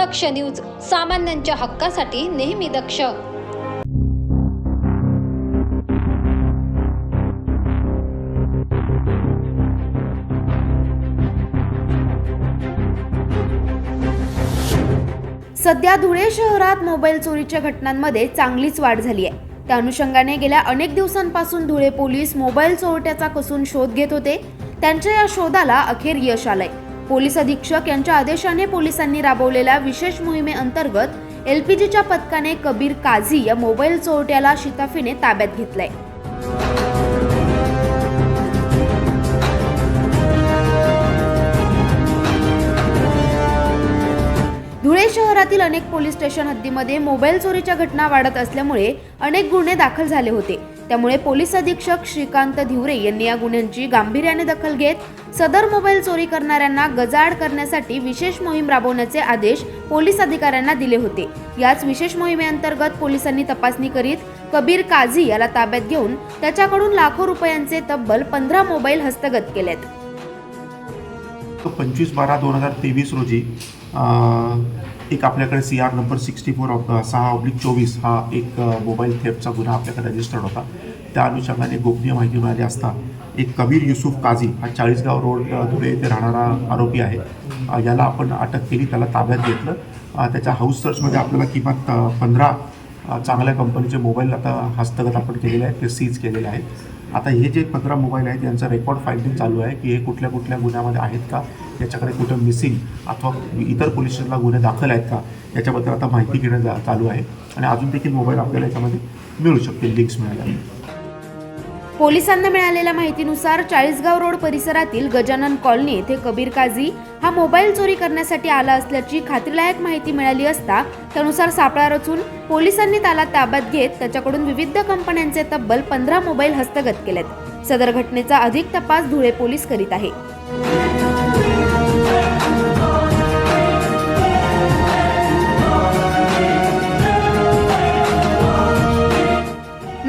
दक्ष news सामान्यांच्या हक्कासाठी नेहमी दक्ष. सध्या धुळे शहरात मोबाईल चोरीच्या घटनांमध्ये चांगलीच वाढ झाली आहे. त्या अनुषंगाने गेल्या अनेक दिवसांपासून धुळे पोलीस मोबाईल चोरट्याचा कसून शोध घेत होते. त्यांच्या या शोधाला अखेर यश आलंय. पोलीस अधीक्षक यांच्या आदेशाने पोलिसांनी राबवलेल्या विशेष मोहिमेअंतर्गत एलपीजीच्या पथकाने कबीर काझी या मोबाईल चोरट्याला शिताफीने ताब्यात घेतलंय. धुळे शहरातील अनेक पोलीस स्टेशन हद्दीमध्ये मोबाईल चोरीच्या घटना वाढत असल्यामुळे अनेक गुन्हे दाखल झाले होते. त्यामुळे पोलीस अधीक्षक श्रीकांत धिवरे यांनी या गुन्ह्यांची गांभीर्याने दखल घेत सदर मोबाईल चोरी करणाऱ्यांना गजाआड करण्यासाठी विशेष मोहीम राबवण्याचे आदेश पोलीस अधिकाऱ्यांना दिले होते. याच विशेष मोहिमेअंतर्गत पोलिसांनी तपासणी करीत कबीर काझी याला ताब्यात घेऊन त्याच्याकडून लाखो रुपयांचे तब्बल पंधरा मोबाईल हस्तगत केलेत. पंचवीस बारा दोन हजार तेवीस रोजी एक आपल्याकडे C R number sixty four of सहा ऑब्लिक चोवीस हा एक मोबाईल थेपचा गुन्हा आपल्याकडे रजिस्टर्ड होता. त्या अनुषंगाने गोपनीय माहिती मिळाली असता एक कबीर युसुफ काझी हा चाळीसगाव रोड धुळे येथे राहणारा आरोपी आहे. याला आपण अटक केली त्याला ताब्यात घेतलं. त्याच्या हाऊस सर्चमध्ये आपल्याला किमान पंधरा चांगल्या कंपनीचे मोबाईल आता हस्तगत आपण केलेले आहेत ते सीज केलेले आहेत. आता हे जे पंधरा मोबाईल आहेत यांचा रेकॉर्ड फाईलिंग चालू आहे की हे कुठल्या कुठल्या गुन्ह्यामध्ये आहेत का? त्याच्याकडे कुठं मिसिंग अथवा इतर पोलीस स्टेशनला गुन्हे दाखल आहेत का याच्याबद्दल आता माहिती घेणं जा- चालू आहे. आणि अजून देखील मोबाईल आपल्याला याच्यामध्ये मिळू शकतील लिंक्स मिळाल्या. पोलिसांना मिळालेल्या माहितीनुसार चाळीसगाव रोड परिसरातील गजानन कॉलनी येथे कबीर काझी हा मोबाईल चोरी करण्यासाठी आला असल्याची खात्रीलायक माहिती मिळाली असता त्यानुसार सापळा रचून पोलिसांनी त्याला ताब्यात घेत त्याच्याकडून विविध कंपन्यांचे तब्बल पंधरा मोबाईल हस्तगत केलेत. सदर घटनेचा अधिक तपास धुळे पोलीस करीत आहे.